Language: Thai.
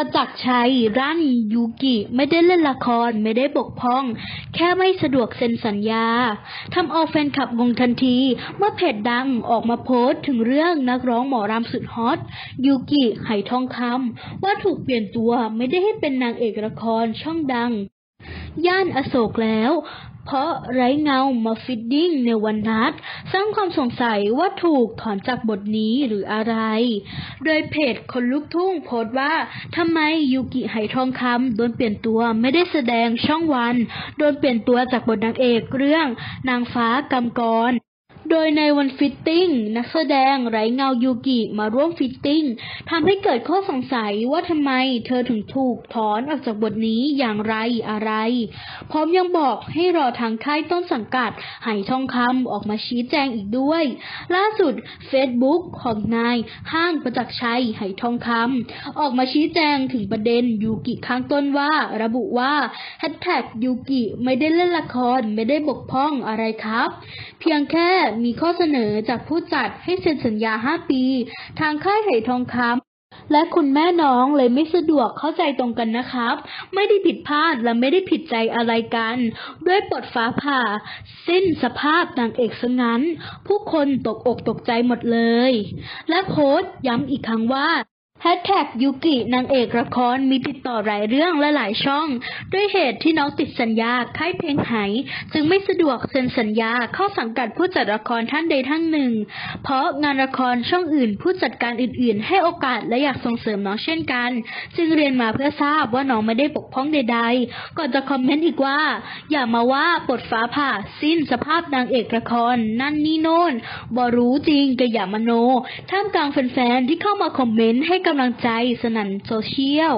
ประจักษ์ชัย รั่น ยูกิ ไม่ได้เล่นละคร ไม่ได้บกพร่อง แค่ไม่สะดวกเซ็นสัญญาทำเอาแฟนคลับงงทันที เมื่อเพจดังออกมาโพสต์ถึงเรื่องนักร้องหมอรำสุดฮอต ยูกิไหทองคำว่าถูกเปลี่ยนตัวไม่ได้ให้เป็นนางเอกละครช่องดัง ย่านอโศกแล้ว เพราะไร้เงามาฟิตติ้งในวันนัดสร้างความสงสัยว่าถูกถอนจากบทนี้หรืออะไร โดยเพจคนลุกทุ่งโพสต์ว่าทำไมยูกิไหทองคำโดนเปลี่ยนตัวไม่ได้แสดงช่องวัน โดนเปลี่ยนตัวจากบทนางเอกเรื่องนางฟ้ากำกร โดยในวันฟิตติ้งนักแสดงไร้เงายูกิมาร่วมฟิตติ้งทำให้เกิดข้อสงสัยว่าทำไมเธอถึงถูกถอนออกจากบทนี้อย่างไรอะไร พร้อมยังบอกให้รอทางค่ายต้นสังกัดไหทองคำออกมาชี้แจงอีกด้วย ล่าสุด Facebook ของนายห้างประจักษ์ชัยไหทองคำออกมาชี้แจงถึงประเด็นยูกิข้างต้นว่า ระบุว่าแฮชแท็กยูกิไม่ได้เล่นละครไม่ได้บกพร่องอะไรครับ เพียงแค่มีข้อเสนอจากผู้จัดให้เซ็นสัญญา 5 ปี ทางค่ายไหทองคำและคุณแม่น้องเลยไม่สะดวกเข้าใจตรงกันนะครับ ไม่ได้ผิดพลาดและไม่ได้ผิดใจอะไรกัน ด้วยปดฟ้าผ่า สิ้นสภาพนางเอกซะงั้น ผู้คนตกอกตกใจหมดเลย และโค้ดย้ำอีกครั้งว่า แฮชแท็กยูกินางเอกละครมีติดต่อหลายเรื่องและหลายช่อง ด้วยเหตุที่น้องติดสัญญาค่ายเพลงไหจึงไม่สะดวกเซ็นสัญญาเข้าสังกัดผู้จัดละครท่านใดท่านหนึ่ง เพราะงานละครช่องอื่นผู้จัดการอื่น ๆ ให้โอกาสและอยากส่งเสริมน้องเช่นกัน จึงเรียนมาเพื่อทราบว่าน้องไม่ได้ปกป้องใด ๆ ก่อนจะคอมเมนต์อีกว่า อย่ามาว่าปลดฟ้าผ่าสิ้นสภาพนางเอกละคร นั่นนี่โน่นบอรู้จริงก็อย่ามโนท่ามกลางแฟนๆที่เข้ามาคอมเมนต์ให้กำลังใจสนั่นโซเชียล